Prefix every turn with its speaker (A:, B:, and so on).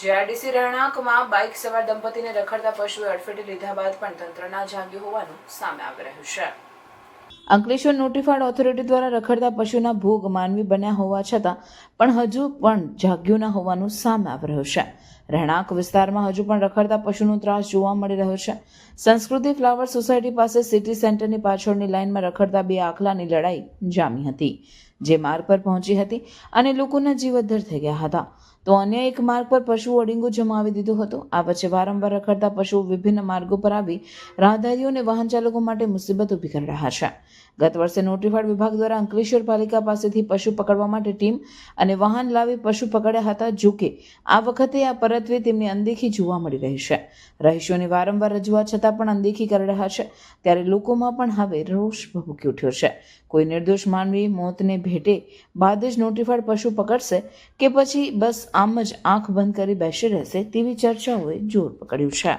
A: GRDC રહેણાંકમાં bike સવાર દંપતીને રખડતા પશુએ અડફેટે લીધા બાદ પણ તંત્રના જાગ્યું હોવાનું સામે આવી રહ્યું છે. અંકલેશ્વર નોટિફાઈડ ઓથોરિટી દ્વારા રખડતા પશુના ભોગ માનવી બન્યા હોવા છતાં પણ હજુ પણ જાગ્યું ન હોવાનું સામે આવી રહ્યું છે. રહેણાંક વિસ્તારમાં હજુ પણ રખડતા પશુનો ત્રાસ જોવા મળી રહ્યો છે. સંસ્કૃતિ ફ્લાવર સોસાયટી પાસે સિટી સેન્ટરની પાછળની લાઇનમાં રખડતા બે આખલાની લડાઈ જામી હતી. જે માર્ગ પર પહોંચી હતી અને લોકોના જીવ અદ્ધર થઈ ગયા હતા. તો અન્ય એક માર્ગ પર પશુઓ અડીંગો જમાવી દીધો હતો. આ વચ્ચે વારંવાર રખડતા પશુઓ વિભિન્ન માર્ગો પર આવી રાહદારીઓ અને વાહન ચાલકો માટે મુસીબત ઊભી કરી રહ્યા છે. ગત વર્ષે નોટિફાઈડ વિભાગ દ્વારા અંકલેશ્વર પાલિકા પાસેથી પશુ પકડવા માટે ટીમ અને વાહન લાવી પશુ પકડ્યા હતા, જો કે આ વખતે આ પરત્વે તેમની અનદેખી જોવા મળી રહી છે. રહીશોની વારંવાર રજૂઆત છતાં પણ અનદેખી કરી રહ્યા છે. ત્યારે લોકોમાં પણ હવે રોષ ભભૂકી ઉઠ્યો છે. કોઈ નિર્દોષ માનવી મોતને ભેટે બાદ જ નોટિફાઈડ પશુ પકડશે કે પછી બસ આમ જ આંખ બંધ કરી બેસી રહેશે તેવી ચર્ચાઓએ જોર પકડ્યું છે.